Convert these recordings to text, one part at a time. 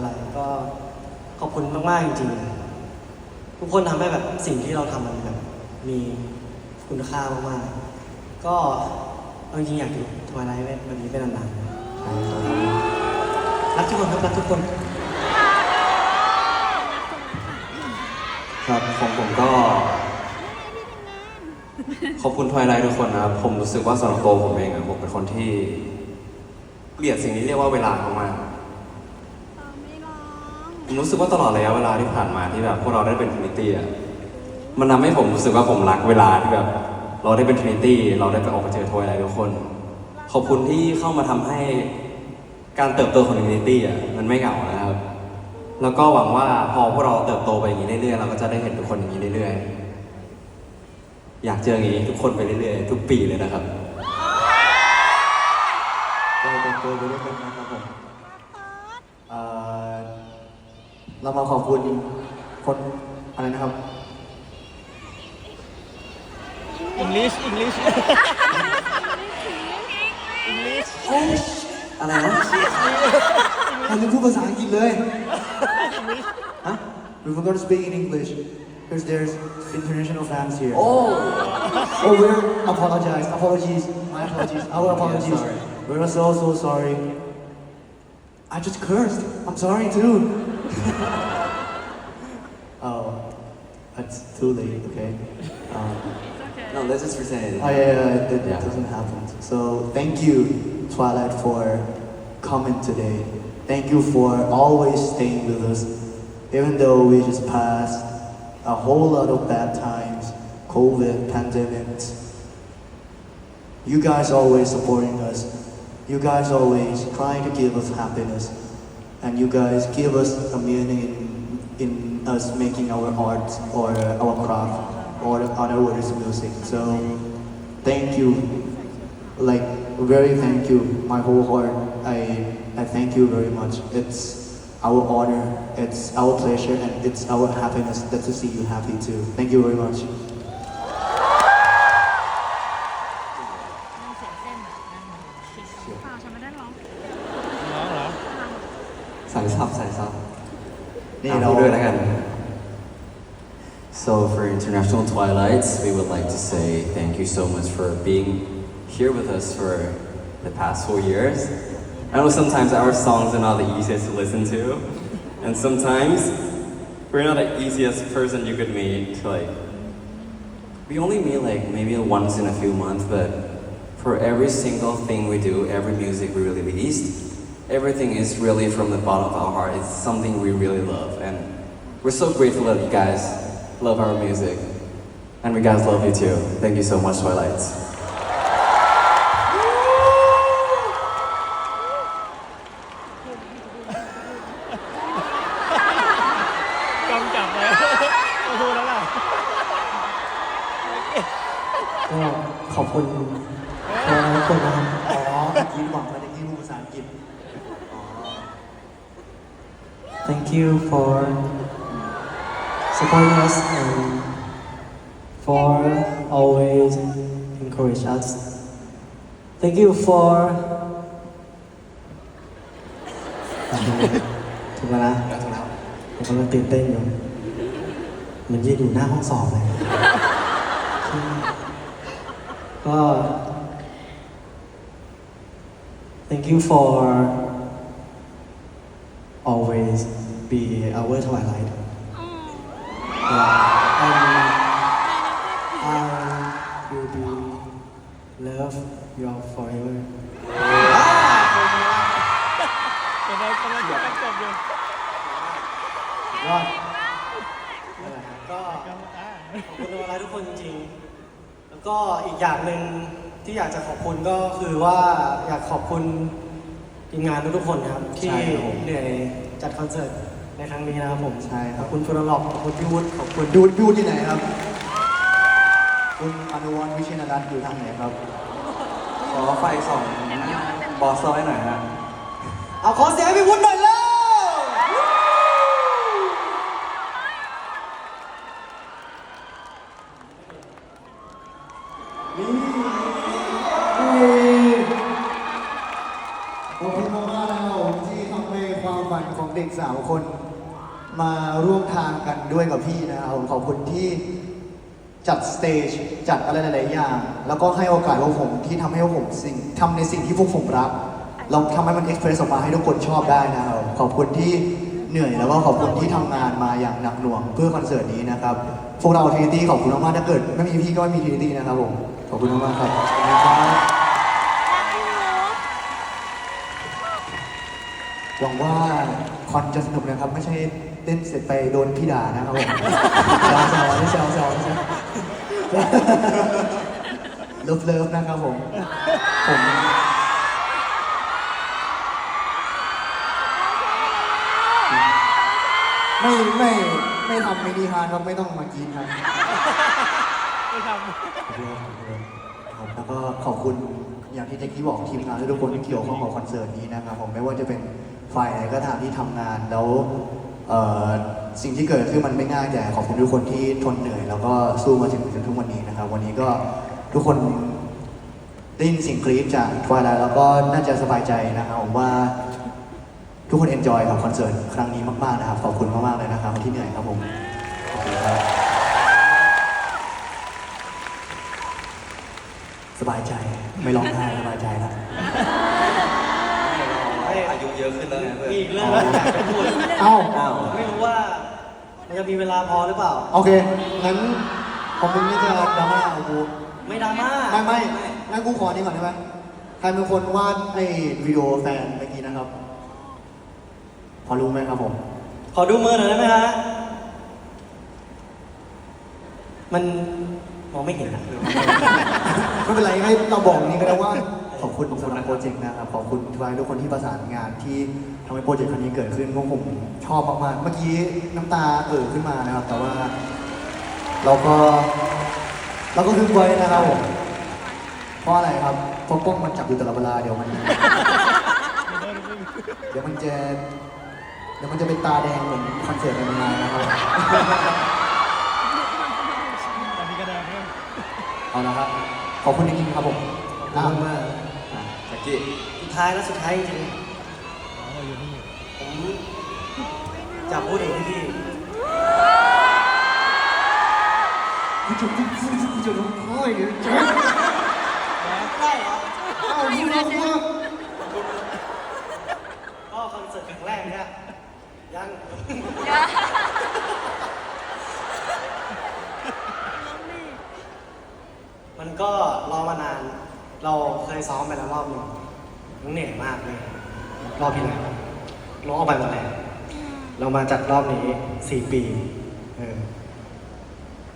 อะไรก็ขอบคุณมากๆจริงๆ ทุกคนทำให้แบบสิ่งที่เราทำมันแบบมีคุณค่ามากๆ ก็เอาจริงๆอยากอยู่ทวายไลท์แบบนี้เป็นนานๆรับรักทุกคนครับรักทุกคน ครับของผมก็ ขอบคุณทวายไลท์ทุกคนนะครับผมรู้สึกว่าสำหรับตัวผมเองอะผมเป็นคนที่เกลียดสิ่งที่เรียกว่าเวลามากๆ ผมรู้สึกว่าตลอดระยะเวลาที่ผ่านมาที่แบบพวกเราได้เป็นทรินิตี้อะมันทำให้ผมรู้สึกว่าผมรักเวลาที่แบบ เราได้เป็นทรินิตี้เราได้ไปออกไปเจอทวายไลท์ทุกคน ขอบคุณที่เข้ามาทำให้การเติบโตของทรินิตี้อะมันไม่เหงานะครับ แล้วก็หวังว่าพอพวกเราเติบโตไปอย่างนี้เรื่อยๆเราก็จะได้เห็นทุกคนอย่างนี้เรื่อยๆ อยากเจออย่างนี้ทุกคนไปเรื่อยๆ ทุกปีเลยนะครับก็เป็นตัวไปด้วยกันนะครับผม เรามาขอบคุณคนอะไรนะครับ English English English อะไรนะมันจะพูดภาษาอังกฤษเลยฮะ We forgot to speak in English because there's international fans here. Oh, oh, we apologize. Apologies. My apologies. Our apologies. sorry. We're so so sorry. I just cursed. I'm sorry too. oh, it's too late. Okay. Um, No let's just pretend Oh yeah, yeah, it, Yeah. doesn't happen. So thank you, Twilight, for coming today. Thank you for always staying with us, even though we just passed a whole lot of bad times, COVID, pandemics. You guys always supporting us. You guys always trying to give us happiness, and you guys give us a meaning in, in us making our art or our craft or other words music. So thank you, like very thank you, my whole heart. I I thank you very much. It's our honor, it's our pleasure, and it's our happiness that to see you happy too. Thank you very much. Twilights, we would like to say thank you so much for being here with us for the past four years. I know sometimes our songs are not the easiest to listen to, and sometimes we're not the easiest person you could meet. Like, we only meet like maybe once in a few months, but for every single thing we do, every music we really released, everything is really from the bottom of our heart. It's something we really love, and we're so grateful that you guys love our music, and we guys love you too. Thank you so much, Twilight. Thank you for supporting us and for always encourage us. Thank you for ถูกแล้วนะผมกำลังตื่นเต้นอยู่เหมันยืนอยู่หน้าห้องสอบเลย ก็ Thank you for always be our twilight. Yeah. Love you all forever. กำลังกำลังจะจบอยู่ยอดนั่นแหละครับก็กำลังอ่าขอบคุณทุกคนทุกคนจริงๆ แล้วก็อีกอย่างหนึ่งที่อยากจะขอบคุณก็คือว่าอยากขอบคุณทีมงานทุกๆคนครับ ที่ใช่ครับผมเหนื่อยจัดคอนเสิร์ตในครั้งนี้นะครับผมใช่คขรัอบบคุณฟุตลอบขอบคุณพี่วุฒิขอบคุณดูดูที่ไหนครับ คุณอนุวัฒน์วิชินรัตน์อยู่ทางไหนครับ ขอไฟสองบอสซอยหน่อยฮะเอาขอเสียงให้พี่วุฒิหน่อยเลยขอบคุณมากๆนะครับผมที่ทำให้ความฝันของเด็กสามคน มาร่วมทางกันด้วยกับพี่นะครับผมขอบคุณที่ จัดสเตจจัดอะไรหลายๆอย่าง แล้วก็ให้โอกาสพวกผมที่ทำให้พวกผมสิ่งทำในสิ่งที่พวกผมรัก เราทำให้มันเอ็กเพรสออกมาให้ทุกคนชอบได้นะครับ ขอบคุณที่เหนื่อยแล้วก็ขอบคุณที่ทำงานมาอย่างหนักหน่วงเพื่อคอนเสิร์ตนี้นะครับ พวกเราทีนีตี้ขอบคุณมากๆถ้าเกิดไม่มีพี่ก็ไม่มีทีนีตี้นะครับผม ขอบคุณมากๆครับหวังว่าคอนจะสนุกนะครับไม่ใช่ เต้นเสร็จไปโดนพี่ด่านะครับผมแซวๆแซวๆแซวๆแซวเลิฟเลิฟๆนะครับผม ผม ไม่ไม่ไม่ทำไม่ดีฮาร์ดครับไม่ต้องมากินครับ ไม่ทครับแล้วก็ขอบคุณอย่างที่เจ๊กี้บอกทีมงานทุกคนที่เกี่ยวข้องกับคอนเสิร์ตนี้นะครับผมไม่ว่าจะเป็นฝ่ายไหนก็ตามที่ทำงานแล้วเอ่อ สิ่งที่เกิดขึ้นมันไม่ง่ายแต่ขอบคุณทุกคนที่ทนเหนื่อย แล้วก็สู้มาถึงจนทุกวันนี้นะครับ วันนี้ก็ทุกคนได้ยินเสียงกรี๊ดจากทวายแล้วก็น่าจะสบายใจนะครับผมว่าทุกคนเอนจอยกับคอนเสิร์ตครั้งนี้มากๆนะครับ ขอบคุณมากๆเลยนะครับที่เหนื่อยครับผมขอบคุณครับสบายใจไม่ร้องไห้สบาย อายุเยอะขึ้นแล้วไงเพื่อน มีอีกเรื่องที่อยากจะพูดเอ้าอ้าวไม่รู้ว่ามันจะมีเวลาพอหรือเปล่า โอเค งั้นของมึงนี่จะดราม่าเอากูไม่ดราม่าไม่ไม่งั้นกูขอนี้ก่อนได้ไหมใครเป็นคนวาดไอ้วิดีโอแฟนเมื่อกี้นะครับ พอรู้ไหมครับผม ขอดูมือหน่อยได้ไหมฮะ มันมองไม่เห็นอะไม่เป็นไรให้เราบอกอย่างนี้ก็ได้ว่า ขอบคุณสำหรับโปรเจกต์นะครับขอบคุณทุกทุกคนที่ประสานงานที่ทำให้โปรเจกต์ครั้งนี้เกิดขึ้นพวกผมชอบมากๆเมื่อกี้น้ำตาเอ่อขึ้นมานะครับ แต่ว่า เราก็ เราก็คึกไว้นะครับผมเพราะอะไรครับเพราะกล้องมันจับอยู่ตลอดเวลาเดี๋ยวมัน เดี๋ยวมันจะเดี๋ยวมันจะเป็นตาแดงเหมือนคอนเสิร์ตในงานนะครับอันนี้ก็ได้เอาละครับขอบคุณจริงๆครับผมขอบคุณมาก จีสุดท้ายแล้วสุดท้ายจริงอ๋ออยู่นี่ๆผมจะพูดถึงพี่คุณจะคุณจะคุณจะร้องไห้เดี๋ยวจะๆได้เหรอ เอาคุณร้องไห้ ก็คอนเสิร์ตครั้งแรกเนี่ยยัง มันก็รอมานาน เราเคยซ้อมไปแล้วรอบหนึ่งมันเหนื่อยมากเลย รอบที่แล้วร้องออกไปหมดแล้วเรามาจัดรอบนี้สี่ปีเออ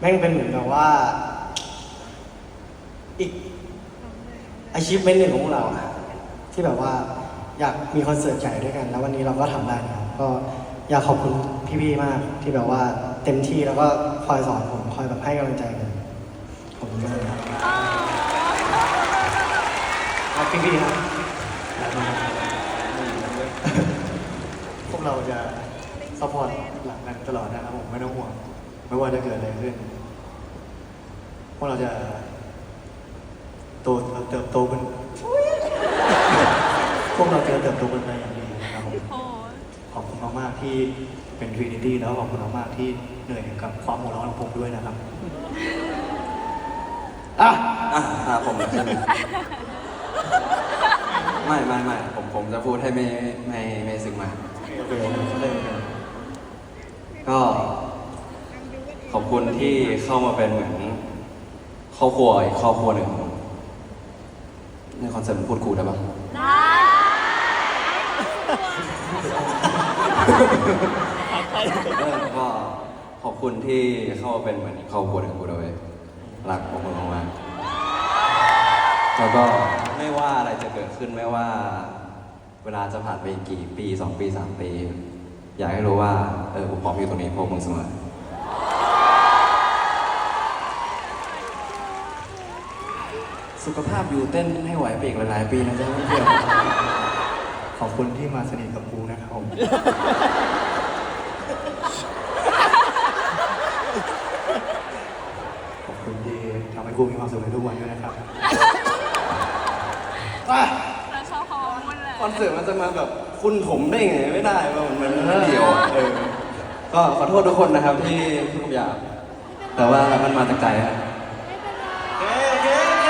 แม่งเป็นเหมือนแบบว่า อีกอาชีพเมนหนึ่งของพวกเราอะที่แบบว่าอยากมีคอนเสิร์ตใหญ่ด้วยกัน แล้ววันนี้เราก็ทำได้ครับก็อยากขอบคุณพี่ๆมากที่แบบว่าเต็มที่แล้วก็คอยสอนผมคอยแบบให้กำลังใจผมขอบคุณมากครับ ครับพี่ๆครับพวกเราจะซัพพอร์ตหลังนั้นตลอดนะครับผมไม่ต้องห่วง ไม่ว่าจะเกิดอะไรขึ้น พวกเราจะโตเติบโตกันพวกเราจะเติบโตกันไปอย่างดีนะครับผมขอบคุณมากๆที่เป็นทรีนิตี้แล้วขอบคุณมากๆที่เหนื่อยกับความหัวเราะของผมด้วยนะครับ อะ อะอะผมใช่ไหม ไม่ไม่ไม่ผมผมจะพูดให้ไม่ไม่ไม่ซึ้งมากโอเคเขาเลยก็ขอบคุณที่เข้ามาเป็นเหมือนครอบครัวอีกครอบครัวหนึ่งในคอนเสิร์ตมันพูดกูได้ปะเออก็ขอบคุณที่เข้ามาเป็นเหมือนอีกครอบครัวหนึ่งของกูด้วยรักพวกมึงมากๆ แล้วก็ไม่ว่าอะไรจะเกิดขึ้นไม่ว่า เวลาจะผ่านไปกี่ปีสองปีสามปี อยากให้รู้ว่าเออผมพร้อมอยู่ตรงนี้พวกมึงเสมอสุขภาพอยู่เต้นให้ไหวไปอีกหลายๆปีนะจ๊ะเพื่อนขอบคุณที่มาสนิทกับกูนะครับผมขอบคุณที่ทำให้กูมีความสุขในทุกวันด้วยนะครับ อะเราชอบคอมุ่นเลยคอนเสิร์ตมันจะมาแบบโคคุณผมได้ไงไม่ได้ว่ามันมันเดียวอะเออก็ขอโทษทุกคนนะครับที่พูดคำหยาบแต่ว่ามันมาจากใจครับโอเคโอเคโอเค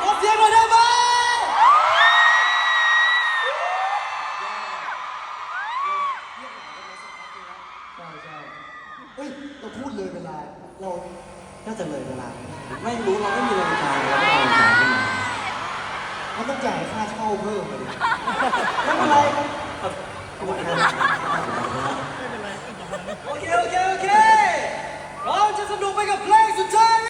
ขอเสียงหน่อยได้ไหมใช่ใช่เฮ้ย เราพูดเลยเวลา เรา น่าจะเลยเวลา ไม่รู้เราไม่มีเวลาเราไม่เอาเวลาขึ้นมา เขาต้องจ่ายค่าเช่าเพิ่มเลยไม่เป็นไรครับตัวแทนโอเค โอเค โอเค เราจะสนุกไปกับเพลงสุดท้าย